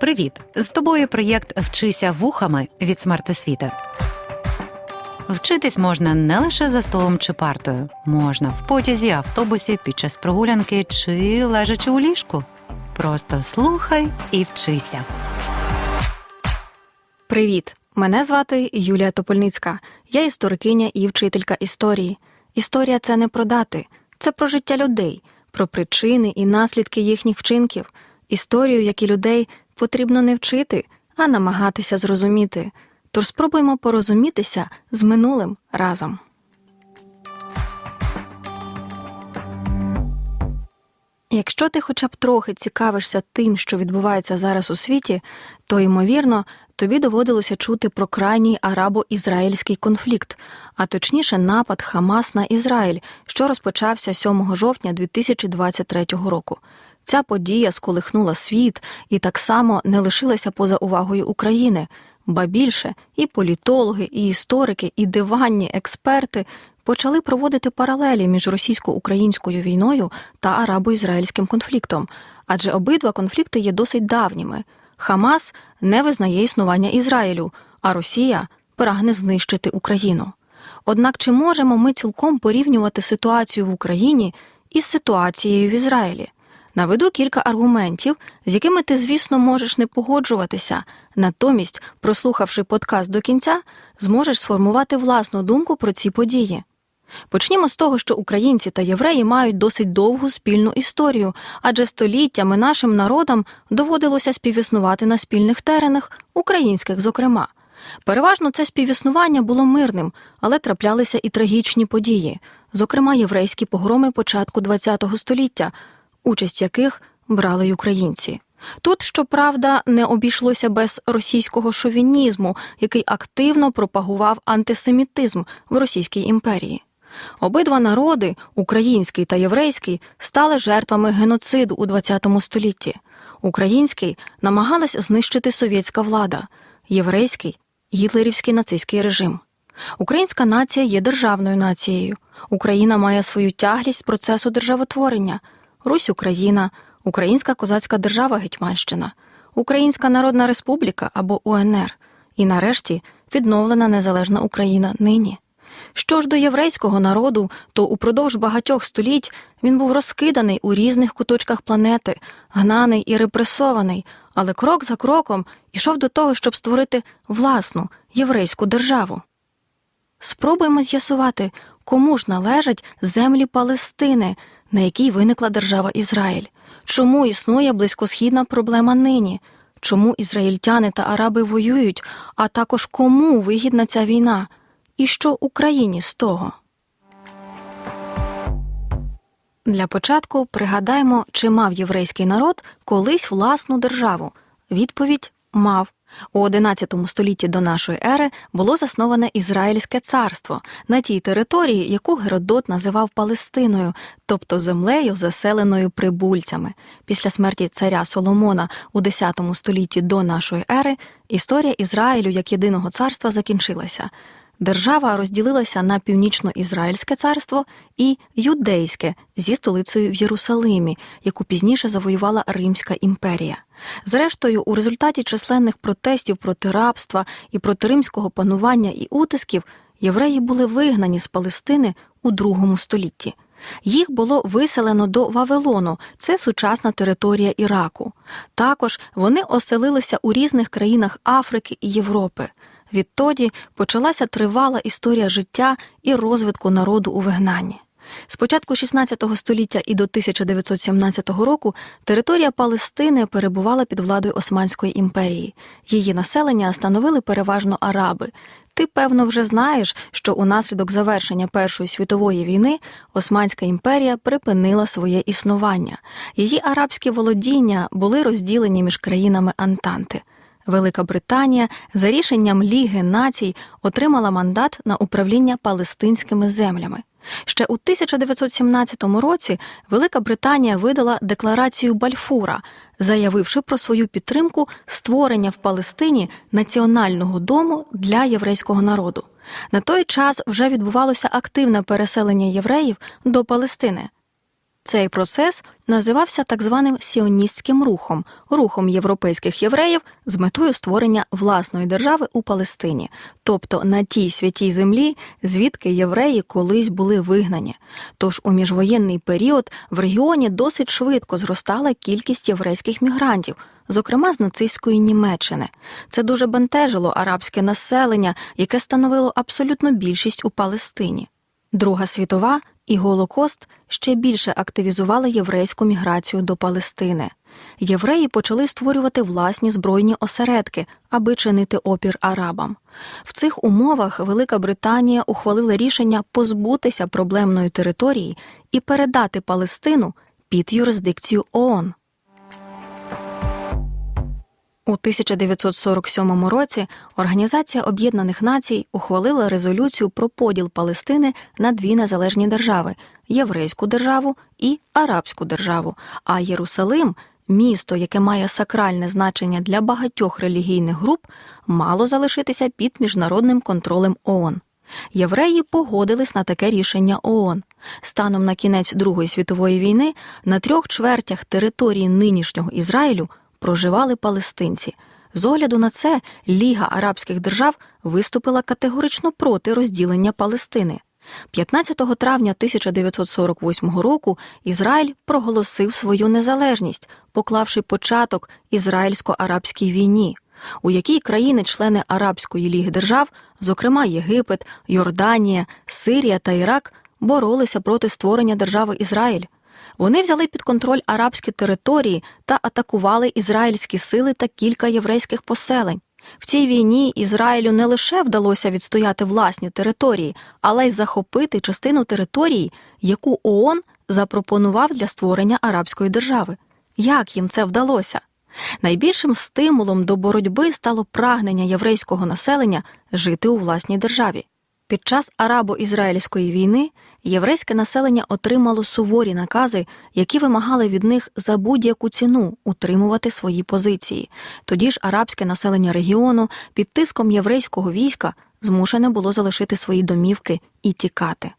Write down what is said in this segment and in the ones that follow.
Привіт! З тобою проєкт Вчися вухами від смертосвіти. Вчитись можна не лише за столом чи партою, можна в потязі, автобусі, під час прогулянки чи лежачи у ліжку. Просто слухай і вчися. Привіт! Мене звати Юлія Топольницька. Я історикиня і вчителька історії. Історія це не про дати, це про життя людей, про причини і наслідки їхніх вчинків. Історію, як і людей, потрібно не вчити, а намагатися зрозуміти. Тож спробуємо порозумітися з минулим разом. Якщо ти хоча б трохи цікавишся тим, що відбувається зараз у світі, то ймовірно тобі доводилося чути про крайній арабо-ізраїльський конфлікт, а точніше напад Хамас на Ізраїль, що розпочався 7 жовтня 2023 року. Ця подія сколихнула світ і так само не лишилася поза увагою України, ба більше і політологи, і історики, і диванні експерти почали проводити паралелі між російсько-українською війною та арабо-ізраїльським конфліктом, адже обидва конфлікти є досить давніми. Хамас не визнає існування Ізраїлю, а Росія прагне знищити Україну. Однак чи можемо ми цілком порівнювати ситуацію в Україні із ситуацією в Ізраїлі? Наведу кілька аргументів, з якими ти, звісно, можеш не погоджуватися. Натомість, прослухавши подкаст до кінця, зможеш сформувати власну думку про ці події. Почнімо з того, що українці та євреї мають досить довгу спільну історію, адже століттями нашим народам доводилося співіснувати на спільних теренах, українських, зокрема. Переважно це співіснування було мирним, але траплялися і трагічні події, зокрема єврейські погроми початку ХХ століття, участь в яких брали й українці. Тут, щоправда, не обійшлося без російського шовінізму, який активно пропагував антисемітизм в Російській імперії. Обидва народи, український та єврейський, стали жертвами геноциду у ХХ столітті. Український намагалась знищити совєтська влада, єврейський гітлерівський нацистський режим. Українська нація є державною нацією. Україна має свою тяглість процесу державотворення. Русь Україна, Українська козацька держава Гетьманщина, Українська Народна Республіка або УНР, і нарешті відновлена незалежна Україна нині. Що ж до єврейського народу, то упродовж багатьох століть він був розкиданий у різних куточках планети, гнаний і репресований, але крок за кроком ішов до того, щоб створити власну єврейську державу. Спробуємо з'ясувати, кому ж належать землі Палестини, на якій виникла держава Ізраїль, чому існує близькосхідна проблема нині, чому ізраїльтяни та араби воюють, а також кому вигідна ця війна, і що Україні з того. Для початку пригадаємо, чи мав єврейський народ колись власну державу. Відповідь мав. У XI столітті до нашої ери було засноване Ізраїльське царство на тій території, яку Геродот називав Палестиною, тобто землею, заселеною прибульцями. Після смерті царя Соломона у X столітті до нашої ери історія Ізраїлю як єдиного царства закінчилася. Держава розділилася на північно-ізраїльське царство і юдейське зі столицею в Єрусалимі, яку пізніше завоювала Римська імперія. Зрештою, у результаті численних протестів проти рабства і проти римського панування і утисків євреї були вигнані з Палестини у другому столітті. Їх було виселено до Вавилону, це сучасна територія Іраку. Також вони оселилися у різних країнах Африки і Європи. Відтоді почалася тривала історія життя і розвитку народу у вигнанні. З початку XVI століття і до 1917 року територія Палестини перебувала під владою Османської імперії. Її населення становили переважно араби. Ти, певно, вже знаєш, що унаслідок завершення Першої світової війни Османська імперія припинила своє існування. Її арабські володіння були розділені між країнами Антанти. Велика Британія за рішенням Ліги націй отримала мандат на управління палестинськими землями. Ще у 1917 році Велика Британія видала декларацію Бальфура, заявивши про свою підтримку створення в Палестині національного дому для єврейського народу. На той час вже відбувалося активне переселення євреїв до Палестини. Цей процес називався так званим сіоністським рухом, рухом європейських євреїв з метою створення власної держави у Палестині, тобто на тій святій землі, звідки євреї колись були вигнані. Тож у міжвоєнний період в регіоні досить швидко зростала кількість єврейських мігрантів, зокрема з нацистської Німеччини. Це дуже бентежило арабське населення, яке становило абсолютну більшість у Палестині. Друга світова і Голокост ще більше активізували єврейську міграцію до Палестини. Євреї почали створювати власні збройні осередки, аби чинити опір арабам. В цих умовах Велика Британія ухвалила рішення позбутися проблемної території і передати Палестину під юрисдикцію ООН. У 1947 році Організація Об'єднаних Націй ухвалила резолюцію про поділ Палестини на дві незалежні держави єврейську державу і арабську державу. А Єрусалим, місто, яке має сакральне значення для багатьох релігійних груп, мало залишитися під міжнародним контролем ООН. Євреї погодились на таке рішення ООН. Станом на кінець Другої світової війни на трьох чвертях території нинішнього Ізраїлю проживали палестинці. З огляду на це Ліга арабських держав виступила категорично проти розділення Палестини. 15 травня 1948 року Ізраїль проголосив свою незалежність, поклавши початок ізраїльсько-арабській війні, у якій країни-члени Арабської ліги держав, зокрема Єгипет, Йорданія, Сирія та Ірак, боролися проти створення держави Ізраїль. Вони взяли під контроль арабські території та атакували ізраїльські сили та кілька єврейських поселень. В цій війні Ізраїлю не лише вдалося відстояти власні території, але й захопити частину території, яку ООН запропонував для створення арабської держави. Як їм це вдалося? Найбільшим стимулом до боротьби стало прагнення єврейського населення жити у власній державі. Під час арабо-ізраїльської війни єврейське населення отримало суворі накази, які вимагали від них за будь-яку ціну утримувати свої позиції. Тоді ж арабське населення регіону під тиском єврейського війська змушене було залишити свої домівки і тікати.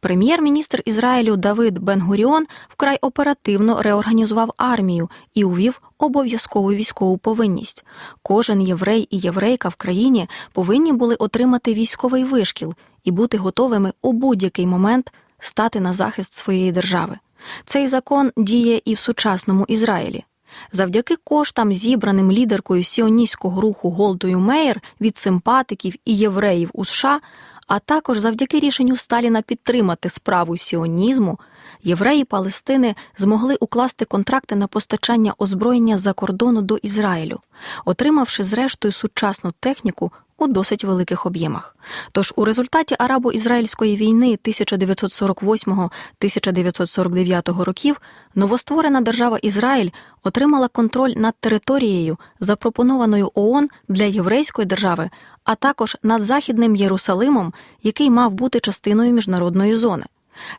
Прем'єр-міністр Ізраїлю Давид Бен-Гуріон вкрай оперативно реорганізував армію і увів обов'язкову військову повинність. Кожен єврей і єврейка в країні повинні були отримати військовий вишкіл і бути готовими у будь-який момент стати на захист своєї держави. Цей закон діє і в сучасному Ізраїлі. Завдяки коштам, зібраним лідеркою сіоністського руху Голдою Меєр від симпатиків і євреїв у США, а також завдяки рішенню Сталіна підтримати справу сіонізму, євреї Палестини змогли укласти контракти на постачання озброєння за кордону до Ізраїлю, отримавши зрештою сучасну техніку у досить великих об'ємах. Тож у результаті арабо-ізраїльської війни 1948-1949 років новостворена держава Ізраїль отримала контроль над територією, запропонованою ООН для єврейської держави, а також над західним Єрусалимом, який мав бути частиною міжнародної зони.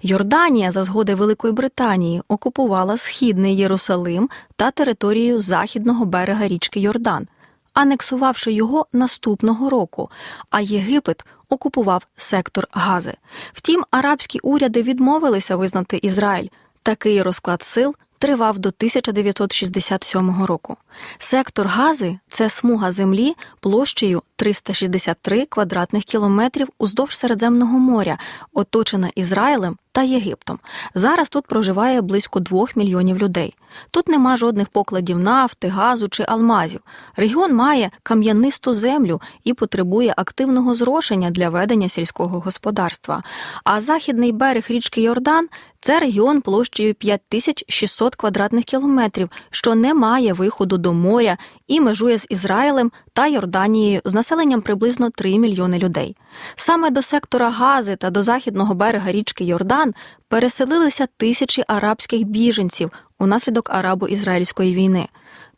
Йорданія за згоди Великої Британії окупувала східний Єрусалим та територію західного берега річки Йордан, анексувавши його наступного року, а Єгипет окупував сектор Гази. Втім, арабські уряди відмовилися визнати Ізраїль. Такий розклад сил тривав до 1967 року. Сектор Гази це смуга землі площею 363 квадратних кілометрів уздовж Середземного моря, оточена Ізраїлем та Єгиптом. Зараз тут проживає близько 2 мільйонів людей. Тут нема жодних покладів нафти, газу чи алмазів. Регіон має кам'янисту землю і потребує активного зрошення для ведення сільського господарства. А західний берег річки Йордан це регіон площею 5600 квадратних кілометрів, що не має виходу до моря і межує з Ізраїлем та Йорданією з населенням приблизно 3 мільйони людей. Саме до сектора Гази та до західного берега річки Йордан переселилися тисячі арабських біженців унаслідок арабо-ізраїльської війни.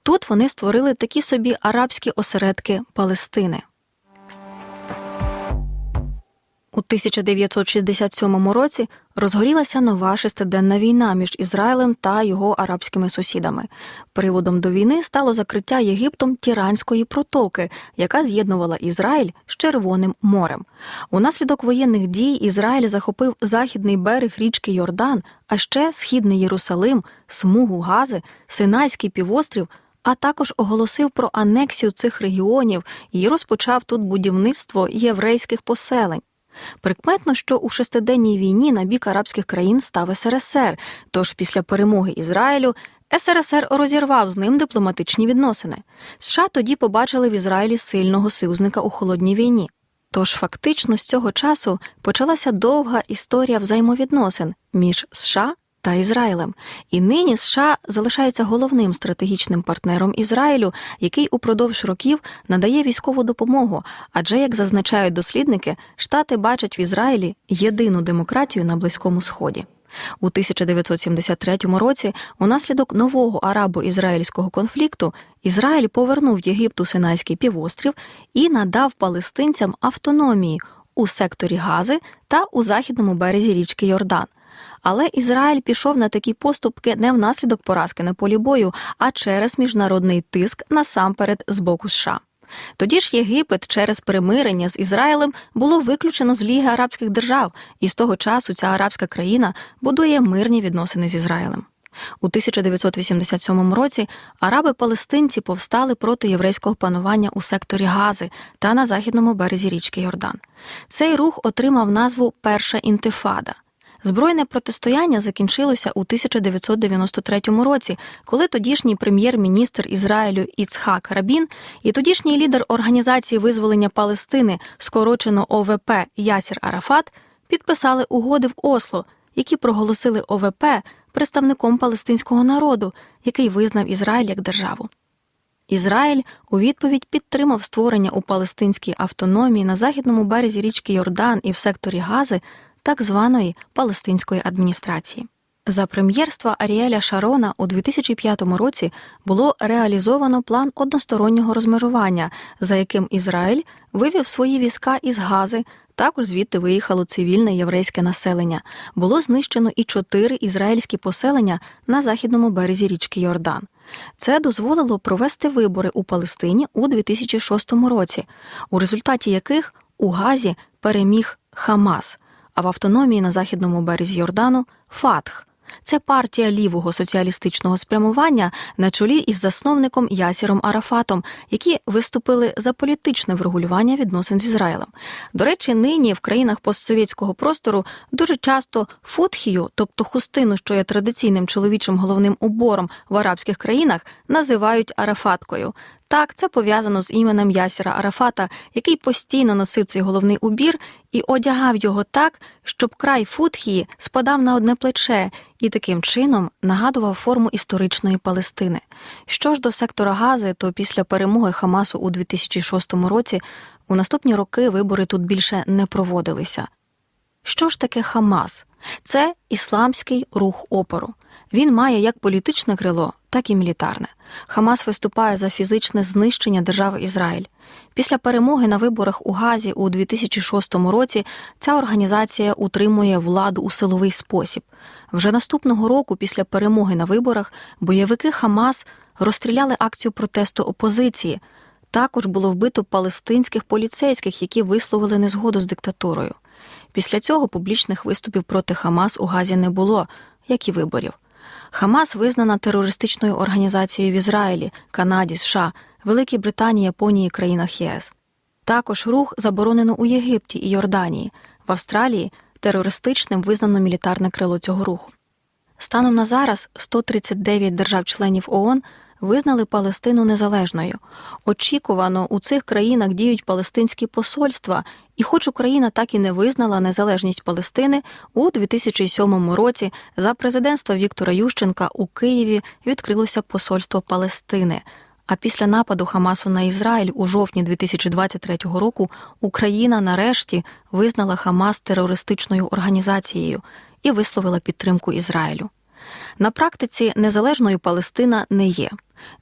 Тут вони створили такі собі арабські осередки Палестини. У 1967 році розгорілася нова шестиденна війна між Ізраїлем та його арабськими сусідами. Приводом до війни стало закриття Єгиптом Тіранської протоки, яка з'єднувала Ізраїль з Червоним морем. Унаслідок воєнних дій Ізраїль захопив західний берег річки Йордан, а ще східний Єрусалим, смугу Гази, Синайський півострів. А також оголосив про анексію цих регіонів і розпочав тут будівництво єврейських поселень. Прикметно, що у шестиденній війні на бік арабських країн став СРСР, тож після перемоги Ізраїлю СРСР розірвав з ним дипломатичні відносини. США тоді побачили в Ізраїлі сильного союзника у холодній війні. Тож фактично з цього часу почалася довга історія взаємовідносин між США та Ізраїлем. І нині США залишається головним стратегічним партнером Ізраїлю, який упродовж років надає військову допомогу. Адже, як зазначають дослідники, Штати бачать в Ізраїлі єдину демократію на Близькому Сході. У 1973 році, унаслідок нового арабо-ізраїльського конфлікту, Ізраїль повернув Єгипту Синайський півострів і надав палестинцям автономії у секторі Гази та у західному березі річки Йордан. Але Ізраїль пішов на такі поступки не внаслідок поразки на полі бою, а через міжнародний тиск насамперед з боку США. Тоді ж Єгипет через примирення з Ізраїлем було виключено з Ліги арабських держав, і з того часу ця арабська країна будує мирні відносини з Ізраїлем. У 1987 році араби-палестинці повстали проти єврейського панування у секторі Гази та на західному березі річки Йордан. Цей рух отримав назву Перша інтифада. Збройне протистояння закінчилося у 1993 році, коли тодішній прем'єр-міністр Ізраїлю Іцхак Рабін і тодішній лідер Організації визволення Палестини, скорочено ОВП Ясір Арафат, підписали угоди в Осло, які проголосили ОВП представником палестинського народу, який визнав Ізраїль як державу. Ізраїль у відповідь підтримав створення у палестинській автономії на західному березі річки Йордан і в секторі Гази так званої палестинської адміністрації. За прем'єрства Аріеля Шарона у 2005 році було реалізовано план одностороннього розмежування, за яким Ізраїль вивів свої війська із Гази. Також звідти виїхало цивільне єврейське населення. Було знищено і чотири ізраїльські поселення на західному березі річки Йордан. Це дозволило провести вибори у Палестині у 2006 році, у результаті яких у Газі переміг Хамас а в автономії на західному березі Йордану Фатх. Це партія лівого соціалістичного спрямування на чолі із засновником Ясіром Арафатом, які виступили за політичне врегулювання відносин з Ізраїлем. До речі, нині в країнах постсовєтського простору дуже часто футхію, тобто хустину, що є традиційним чоловічим головним убором в арабських країнах, називають арафаткою. Так, це пов'язано з іменем Ясіра Арафата, який постійно носив цей головний убір і одягав його так, щоб край футхії спадав на одне плече і таким чином нагадував форму історичної Палестини. Що ж до сектора Гази, то після перемоги Хамасу у 2006 році у наступні роки вибори тут більше не проводилися. Що ж таке Хамас? Це ісламський рух опору. Він має як політичне крило, так і мілітарне. Хамас виступає за фізичне знищення держави Ізраїль. Після перемоги на виборах у Газі у 2006 році ця організація утримує владу у силовий спосіб. Вже наступного року, після перемоги на виборах, бойовики Хамас розстріляли акцію протесту опозиції. Також було вбито палестинських поліцейських, які висловили незгоду з диктатурою. Після цього публічних виступів проти Хамас у Газі не було, як і виборів. Хамас визнана терористичною організацією в Ізраїлі, Канаді, США, Великій Британії, Японії країнах ЄС. Також рух заборонено у Єгипті і Йорданії, в Австралії терористичним визнано мілітарне крило цього руху. Станом на зараз 139 держав-членів ООН визнали Палестину незалежною. Очікувано, у цих країнах діють палестинські посольства, і хоч Україна так і не визнала незалежність Палестини, у 2007 році за президентства Віктора Ющенка у Києві відкрилося посольство Палестини. А після нападу Хамасу на Ізраїль у жовтні 2023 року Україна нарешті визнала Хамас терористичною організацією і висловила підтримку Ізраїлю. На практиці незалежною Палестина не є.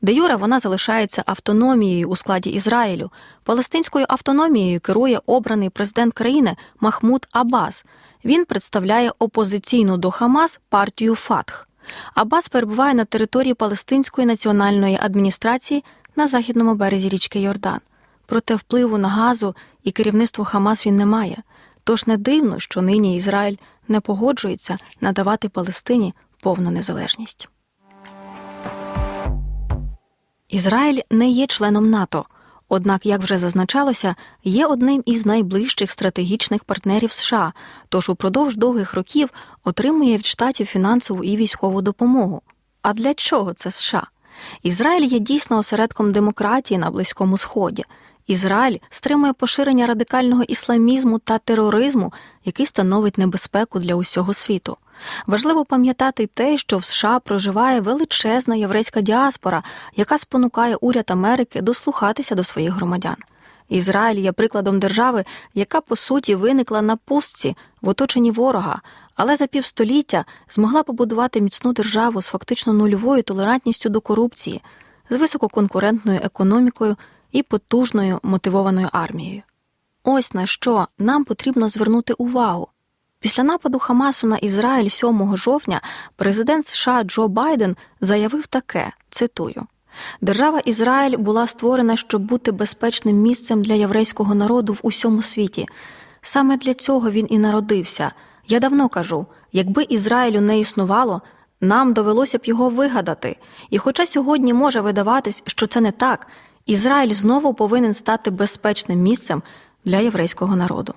Де Юре вона залишається автономією у складі Ізраїлю. Палестинською автономією керує обраний президент країни Махмуд Аббас. Він представляє опозиційну до Хамас партію Фатх. Аббас перебуває на території Палестинської національної адміністрації на західному березі річки Йордан. Проте впливу на газу і керівництво Хамас він не має. Тож не дивно, що нині Ізраїль не погоджується надавати Палестині повну незалежність. Ізраїль не є членом НАТО, однак, як вже зазначалося, є одним із найближчих стратегічних партнерів США, тож упродовж довгих років отримує від штатів фінансову і військову допомогу. А для чого це США? Ізраїль є дійсно осередком демократії на Близькому Сході. Ізраїль стримує поширення радикального ісламізму та тероризму, який становить небезпеку для усього світу. Важливо пам'ятати те, що в США проживає величезна єврейська діаспора, яка спонукає уряд Америки дослухатися до своїх громадян. Ізраїль є прикладом держави, яка по суті виникла на пустці в оточенні ворога, але за півстоліття змогла побудувати міцну державу з фактично нульовою толерантністю до корупції, з висококонкурентною економікою і потужною мотивованою армією. Ось на що нам потрібно звернути увагу. Після нападу Хамасу на Ізраїль 7 жовтня президент США Джо Байден заявив таке: цитую. Держава Ізраїль була створена, щоб бути безпечним місцем для єврейського народу в усьому світі. Саме для цього він і народився. Я давно кажу: якби Ізраїлю не існувало, нам довелося б його вигадати. І хоча сьогодні може видаватись, що це не так, Ізраїль знову повинен стати безпечним місцем для єврейського народу.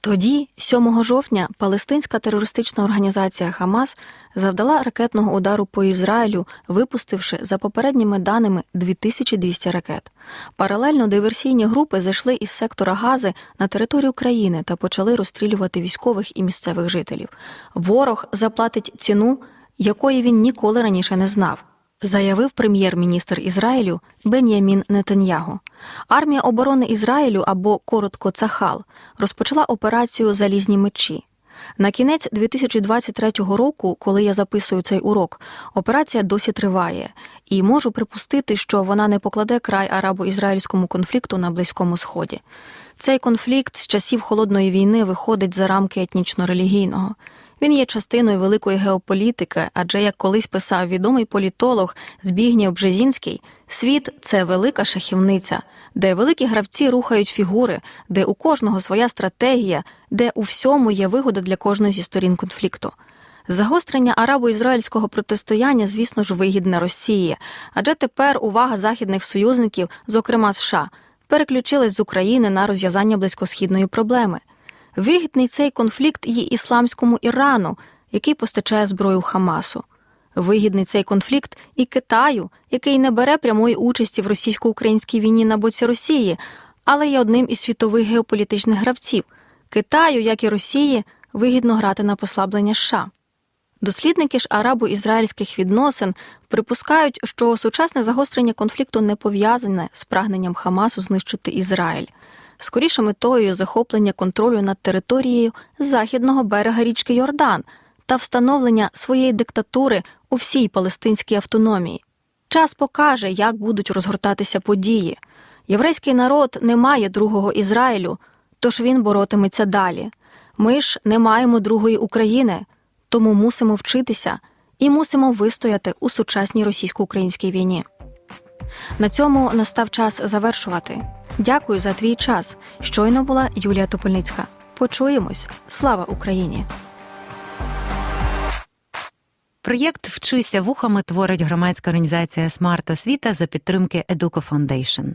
Тоді, 7 жовтня, палестинська терористична організація Хамас завдала ракетного удару по Ізраїлю, випустивши за попередніми даними 2200 ракет. Паралельно диверсійні групи зайшли із сектора Гази на територію країни та почали розстрілювати військових і місцевих жителів. Ворог заплатить ціну, якої він ніколи раніше не знав заявив прем'єр-міністр Ізраїлю Бен'ямін Нетаньягу. Армія оборони Ізраїлю або коротко Цахал розпочала операцію Залізні мечі. На кінець 2023 року, коли я записую цей урок, операція досі триває, і можу припустити, що вона не покладе край арабо-ізраїльському конфлікту на Близькому Сході. Цей конфлікт з часів холодної війни виходить за рамки етнічно-релігійного. Він є частиною великої геополітики, адже як колись писав відомий політолог Збігнєв Бжезінський, світ це велика шахівниця, де великі гравці рухають фігури, де у кожного своя стратегія, де у всьому є вигода для кожної зі сторін конфлікту. Загострення арабо-ізраїльського протистояння, звісно ж, вигідне Росії, адже тепер увага західних союзників, зокрема США, переключилась з України на розв'язання близькосхідної проблеми. Вигідний цей конфлікт є ісламському Ірану, який постачає зброю Хамасу. Вигідний цей конфлікт і Китаю, який не бере прямої участі в російсько-українській війні на боці Росії, але є одним із світових геополітичних гравців. Китаю, як і Росії, вигідно грати на послаблення США. Дослідники ж арабо-ізраїльських відносин припускають, що сучасне загострення конфлікту не пов'язане з прагненням Хамасу знищити Ізраїль скоріше метою захоплення контролю над територією західного берега річки Йордан та встановлення своєї диктатури у всій палестинській автономії. Час покаже, як будуть розгортатися події. Єврейський народ не має другого Ізраїлю, тож він боротиметься далі. Ми ж не маємо другої України, тому мусимо вчитися і мусимо вистояти у сучасній російсько-українській війні. На цьому настав час завершувати. Дякую за твій час. Щойно була Юлія Топольницька. Почуємось. Слава Україні! Проєкт Вчися вухами творить громадська організація Смарт Освіта за підтримки Educo Foundation.